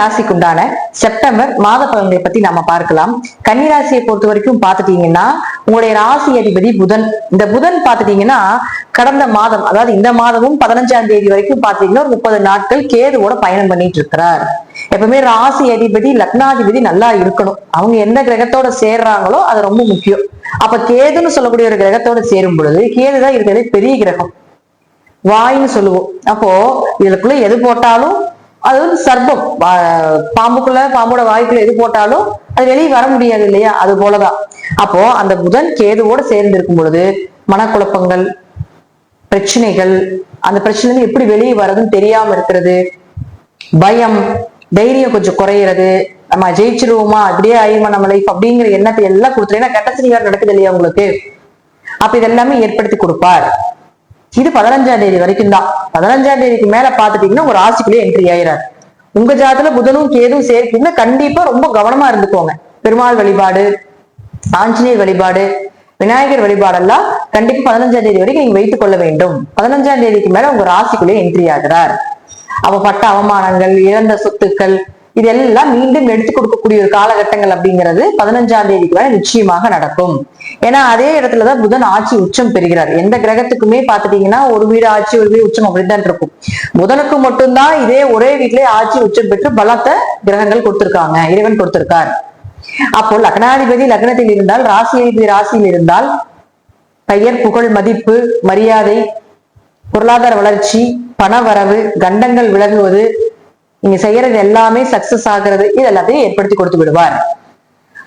ராசிக்குண்டான September மாத பலன்களை பத்தி நாம பார்க்கலாம். கன்னி ராசியை பொறுத்த வரைக்கும் பாத்துட்டீங்கன்னா உங்களுடைய ராசி அதிபதி புதன். இந்த புதன் பாத்துட்டீங்கன்னா கடந்த மாதம் அதாவது இந்த மாதமும் பதினஞ்சாம் தேதி வரைக்கும் பார்த்தீங்கன்னா ஒரு முப்பது நாட்கள் கேதுவோட பயணம் பண்ணிட்டு இருக்கிறார் எப்பவுமே ராசி அதிபதி லக்னாதிபதி நல்லா இருக்கணும். அவங்க எந்த கிரகத்தோட சேர்றாங்களோ அது ரொம்ப முக்கியம். அப்ப கேதுன்னு சொல்லக்கூடிய ஒரு கிரகத்தோட சேரும் பொழுது கேதுதான் இருக்கிறது பெரிய கிரகம். வாயின்னு சொல்லுவோம். அப்போ இதுக்குள்ள எது போட்டாலும் அது வந்து சர்ப்பம் பாம்புக்குள்ள பாம்போட வாய்க்குள்ள எது போட்டாலும் அது வெளியே வர முடியாது இல்லையா? அது போலதான். அப்போ அந்த புதன் கேதுவோட சேர்ந்து இருக்கும் பொழுது மனக்குழப்பங்கள் பிரச்சனைகள் அந்த பிரச்சனை எப்படி வெளியே வர்றதுன்னு தெரியாம இருக்கிறது பயம் தைரியம் கொஞ்சம் குறையிறது நம்ம ஜெயிச்சிருவோமா? அப்படியே ஆயுமா நம்ம லைஃப் அப்படிங்கிற எண்ணத்தை எல்லாம் கொடுத்துரு ஏன்னா கெட்ட சனி நடக்குது இல்லையா உங்களுக்கு? அப்ப இதெல்லாமே ஏற்படுத்தி கொடுப்பார். இது பதினஞ்சாம் தேதி வரைக்கும் தான். பதினஞ்சாம் தேதிக்கு மேல பாத்துட்டீங்கன்னா உங்க ராசிக்குள்ளே என்ட்ரி ஆயிராரு உங்க ஜாதத்துல புதனும் கேதும் சேர்க்கீங்கன்னா கண்டிப்பா ரொம்ப கவனமா இருந்துக்கோங்க. பெருமாள் வழிபாடு ஆஞ்சநேயர் வழிபாடு விநாயகர் வழிபாடெல்லாம் கண்டிப்பா பதினஞ்சாம் தேதி வரைக்கும் நீங்க வைத்துக் கொள்ள வேண்டும். பதினஞ்சாம் தேதிக்கு மேல உங்க ராசிக்குள்ளே என்ட்ரி ஆகிறார். அவ பட்ட அவமானங்கள் இழந்த சொத்துக்கள் இதெல்லாம் மீண்டும் எடுத்து கொடுக்கக்கூடிய ஒரு காலகட்டங்கள் அப்படிங்கிறது பதினஞ்சாம் தேதிக்கு வரை நிச்சயமாக நடக்கும். ஏன்னா அதே இடத்துலதான் புதன் ஆட்சி உச்சம் பெறுகிறார். எந்த கிரகத்துக்குமே பாத்துட்டீங்கன்னா ஒரு வீடு ஆட்சி ஒரு வீடு உச்சம் அப்படித்தான் இருக்கும். புதனுக்கு மட்டும்தான் இதே ஒரே வீட்டிலே ஆட்சி உச்சம் பெற்று பலத்த கிரகங்கள் கொடுத்திருக்காங்க. இறைவன் கொடுத்திருக்கார். அப்போ லக்னாதிபதி லக்னத்தில் இருந்தால் ராசி ராசியில் இருந்தால் பெயர் புகழ் மதிப்பு மரியாதை பொருளாதார வளர்ச்சி பண வரவு கண்டங்கள் விலகுவது நீங்க செய்யறது எல்லாமே சக்சஸ் ஆகுறது இது எல்லாத்தையும் ஏற்படுத்தி கொடுத்து விடுவார்.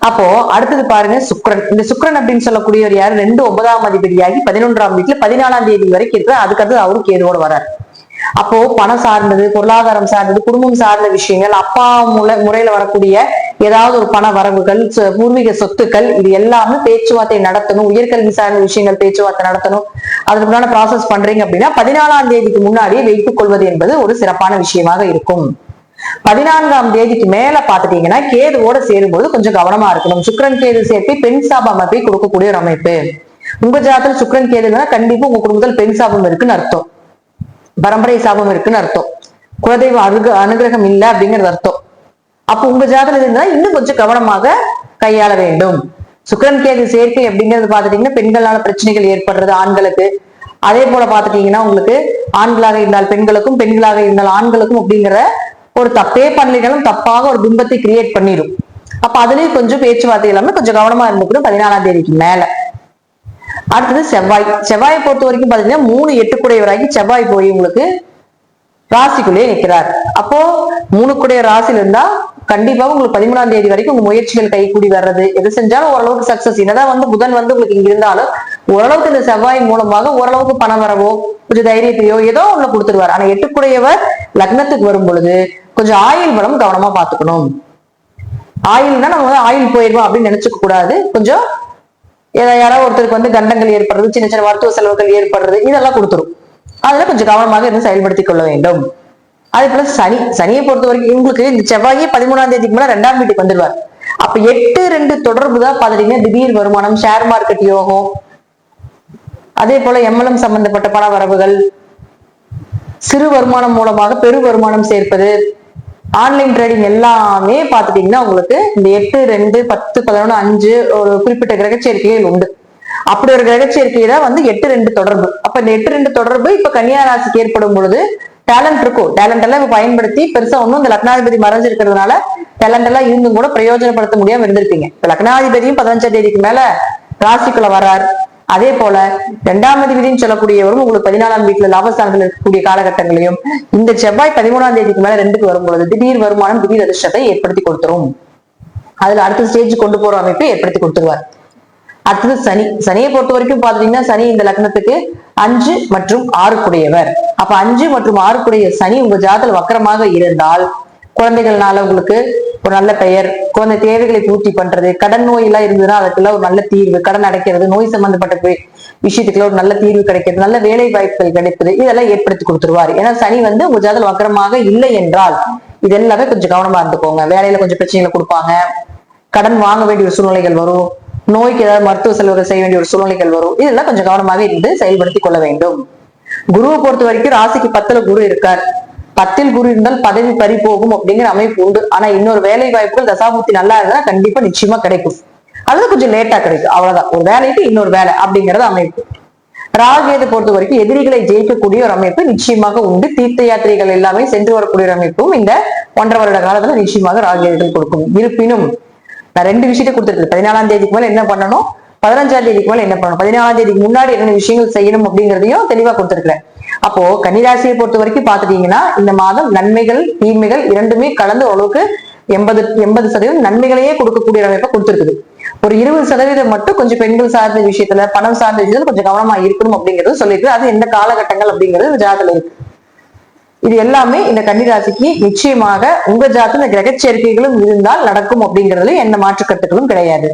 அப்போ அடுத்தது பாருங்க சுக்ரன் இந்த சுக்ரன் அப்படின்னு சொல்லக்கூடியவர் யாரு? ரெண்டு ஒன்பதாம் அதிபதியாகி பதினொன்றாம் வீட்டுல பதினாலாம் தேதி வரைக்கும் இருக்கிற அதுக்கடுத்து அவரும் கேதுவோடு வர்றார். அப்போ பணம் சார்ந்தது பொருளாதாரம் சார்ந்தது குடும்பம் சார்ந்த விஷயங்கள் அப்பா முறை முறையில வரக்கூடிய ஏதாவது ஒரு பண வரவுகள் பூர்வீக சொத்துக்கள் இது எல்லாமே பேச்சுவார்த்தை நடத்தணும். உயர்கல்வி சார்ந்த விஷயங்கள் பேச்சுவார்த்தை நடத்தணும். அதற்குண்டான ப்ராசஸ் பண்றீங்க அப்படின்னா பதினாலாம் தேதிக்கு முன்னாடியே வைத்துக் கொள்வது என்பது ஒரு சிறப்பான விஷயமாக இருக்கும். பதினான்காம் தேதிக்கு மேல பாத்துட்டீங்கன்னா கேதுவோட சேரும்போது கொஞ்சம் கவனமா இருக்கணும். சுக்கரன் கேது சேர்த்து பெண் சாப அமைப்பை கொடுக்கக்கூடிய ஒரு அமைப்பு. உங்க ஜாதத்துல சுக்கரன் கேதுன்னா கண்டிப்பா உங்க குடும்பத்தில் பெண் சாபம் இருக்குன்னு அர்த்தம். பரம்பரை சாபம் இருக்குன்னு அர்த்தம். குலதெய்வ அனுக அனுகிரகம் இல்லை அப்படிங்கிறது அர்த்தம். அப்ப உங்க ஜாதகம் இருந்தா இன்னும் கொஞ்சம் கவனமாக கையாள வேண்டும். சுக்கரன் கேது சேர்க்கை அப்படிங்கிறது பாத்துட்டீங்கன்னா பெண்களால பிரச்சனைகள் ஏற்படுறது ஆண்களுக்கு. அதே போல பாத்துட்டீங்கன்னா உங்களுக்கு ஆண்களாக இருந்தால் பெண்களுக்கும் பெண்களாக இருந்தால் ஆண்களுக்கும் அப்படிங்கிற ஒரு தப்பே பண்ணலினாலும் தப்பாக ஒரு பிம்பத்தை கிரியேட் பண்ணிடும் அப்ப அதுலயும் கொஞ்சம் பேச்சுவார்த்தை இல்லாம கொஞ்சம் கவனமா இருந்துக்கணும் பதினாலாம் தேதிக்கு மேல. அடுத்தது செவ்வாய். செவ்வாயை பொறுத்த வரைக்கும் பாத்தீங்கன்னா மூணு எட்டுக்குடையவராகி செவ்வாய் போய் உங்களுக்கு ராசிக்குள்ளேயே நிற்கிறார் அப்போ மூணுக்குடைய ராசியில இருந்தா கண்டிப்பா உங்களுக்கு பதிமூணாம் தேதி வரைக்கும் உங்க முயற்சிகள் கைகூடி வர்றது. எது செஞ்சாலும் ஓரளவுக்கு சக்சஸ் என்னதான் வந்து புதன் வந்து உங்களுக்கு இங்க இருந்தாலும் ஓரளவுக்கு இந்த செவ்வாய் மூலமாக ஓரளவுக்கு பணம் வரவோ கொஞ்சம் தைரியத்தையோ ஏதோ ஒண்ணு கொடுத்துருவார். ஆனா எட்டுக்குடையவர் லக்னத்துக்கு வரும் பொழுது கொஞ்சம் ஆயுள் பலம் கவனமா பாத்துக்கணும் ஆயில்னா நம்ம வந்து ஆயில் போயிடுவோம் அப்படின்னு நினைச்சுக்க கூடாது. கொஞ்சம் யாரோ ஒருத்தருக்கு வந்து கண்டங்கள் ஏற்படுறது சின்ன சின்ன மருத்துவ செலவுகள் ஏற்படுறது இதெல்லாம் கொடுத்துரும். அதெல்லாம் கொஞ்சம் கவனமாக இருந்து செயல்படுத்திக் கொள்ள வேண்டும். அதே போல சனி சனியை பொறுத்த வரைக்கும் உங்களுக்கு இந்த செவ்வாயே பதிமூணாம் தேதிக்கு மேல ரெண்டாம் வீட்டுக்கு வந்துடுவார் அப்ப எட்டு ரெண்டு தொடர்பு தான் பாத்துட்டீங்கன்னா திடீர் வருமானம் ஷேர் மார்க்கெட் யோகம். அதே போல எம்எல்எம் சம்பந்தப்பட்ட பண வரவுகள் சிறு வருமானம் மூலமாக பெரு வருமானம் சேர்ப்பது ஆன்லைன் ட்ரேடிங் எல்லாமே பார்த்துட்டீங்கன்னா உங்களுக்கு இந்த எட்டு ரெண்டு பத்து பதினொன்று அஞ்சு ஒரு குறிப்பிட்ட கிரகச்சேர்க்கைகள் உண்டு. அப்படி ஒரு கிரகச்சேர்க்கையில வந்து எட்டு ரெண்டு தொடர்பு. அப்ப இந்த எட்டு ரெண்டு தொடர்பு இப்ப கன்னியா ராசிக்கு ஏற்படும் பொழுது டேலண்ட் இருக்கும். டேலண்ட் எல்லாம் இப்ப பயன்படுத்தி பெருசா ஒன்றும் இந்த லக்னாதிபதி மறைஞ்சிருக்கிறதுனால டேலண்ட் எல்லாம் இருந்தும் கூட பிரயோஜனப்படுத்த முடியாம இருந்திருப்பீங்க. இப்ப லக்னாதிபதியும் பதினஞ்சாம் தேதிக்கு மேல ராசிக்குள்ள வரார் அதே போல இரண்டாம் அதிபதினு சொல்லக்கூடியவரும் உங்களுக்கு பதினாலாம் வீட்டுல லாபஸ்தானத்தில் இருக்கக்கூடிய காலகட்டங்களையும் இந்த செவ்வாய் பதிமூணாம் தேதிக்கு மேல ரெண்டுக்கு வரும்பொழுது திடீர் வருமானம் திடீர் அதிர்ஷ்டத்தை ஏற்படுத்தி கொடுத்துரும். அதுல அடுத்த ஸ்டேஜ் கொண்டு போற அமைப்பை ஏற்படுத்தி கொடுத்துருவார். அடுத்தது சனி. சனியை பொறுத்த வரைக்கும் பாத்தீங்கன்னா சனி இந்த லக்னத்துக்கு அஞ்சு மற்றும் ஆறுக்குடையவர். அப்ப அஞ்சு மற்றும் ஆறுக்குடைய சனி உங்க ஜாதத்தில் வக்கரமாக இருந்தால் குழந்தைகள்னால உங்களுக்கு ஒரு நல்ல பெயர் குழந்தை தேவைகளை பூர்த்தி பண்றது கடன் நோய் எல்லாம் இருந்ததுன்னா அதுக்கெல்லாம் ஒரு நல்ல தீர்வு கடன் அடைக்கிறது நோய் சம்பந்தப்பட்ட விஷயத்துக்குள்ள ஒரு நல்ல தீர்வு கிடைக்கிறது நல்ல வேலை வாய்ப்புகள் கிடைப்பது இதெல்லாம் ஏற்படுத்தி கொடுத்துருவாரு. ஏன்னா சனி வந்து உங்க ஜாதகம் வக்கரமாக இல்லை என்றால் இது எல்லாமே கொஞ்சம் கவனமா இருந்துக்கோங்க. வேலையில கொஞ்சம் பிரச்சனைகளை கொடுப்பாங்க. கடன் வாங்க வேண்டிய ஒரு சூழ்நிலைகள் வரும். நோய்க்கு ஏதாவது மருத்துவ செலவுகள் செய்ய வேண்டிய ஒரு சூழ்நிலைகள் வரும். இதெல்லாம் கொஞ்சம் கவனமாக இருந்து செயல்படுத்திக் கொள்ள வேண்டும். குருவை பொறுத்த வரைக்கும் ராசிக்கு பத்துல குரு இருக்கார். பத்தில் குரு இருந்தால் பதவி பறி போகும் அப்படிங்கிற அமைப்பு உண்டு. ஆனா இன்னொரு வேலை வாய்ப்புகள் தசாபூர்த்தி நல்லா இருந்தா கண்டிப்பா நிச்சயமா கிடைக்கும். அல்லது கொஞ்சம் லேட்டா கிடைக்கும். அவ்வளவுதான். ஒரு வேலைக்கு இன்னொரு வேலை அப்படிங்கறது அமைப்பு. ராகேது பொறுத்த வரைக்கும் எதிரிகளை ஜெயிக்கக்கூடிய ஒரு அமைப்பு நிச்சயமாக உண்டு. தீர்த்த யாத்திரைகள் எல்லாமே சென்று வரக்கூடிய ஒரு அமைப்பும் இந்த ஒன்றரை வருட காலத்துல நிச்சயமாக ராகேதுகள் கொடுக்கும். இருப்பினும் நான் ரெண்டு விஷயத்தை கொடுத்துருக்கு பதினாலாம் தேதிக்கு மேல என்ன பண்ணணும்? பதினஞ்சாம் தேதிக்கு மேல என்ன பண்ணணும்? பதினாலாம் தேதிக்கு முன்னாடி என்னென்ன விஷயங்கள் செய்யணும் அப்படிங்கறதையும் தெளிவா கொடுத்துருக்கேன். அப்போ கன்னிராசியை பொறுத்த வரைக்கும் பாத்துட்டீங்கன்னா இந்த மாதம் நன்மைகள் தீமைகள் இரண்டுமே கலந்து ஓரளவுக்கு எண்பது எண்பது சதவீதம் நன்மைகளையே கொடுக்கக்கூடிய அமைப்பை கொடுத்துருக்குது. ஒரு இருபது சதவீதம் மட்டும் கொஞ்சம் பெண்கள் சார்ந்த விஷயத்துல பணம் சார்ந்த விஷயத்துல கொஞ்சம் கவனமா இருக்கணும் அப்படிங்கறது சொல்லியிருக்கு. அது எந்த காலகட்டங்கள் அப்படிங்கிறது ஜாதகத்துல இருக்கு. இது எல்லாமே இந்த கன்னிராசிக்கு நிச்சயமாக உங்க ஜாதத்துல கிரக சேர்க்கைகளும் இருந்தால் நடக்கும் அப்படிங்கிறதுல எந்த மாற்று கருத்துக்களும் கிடையாது.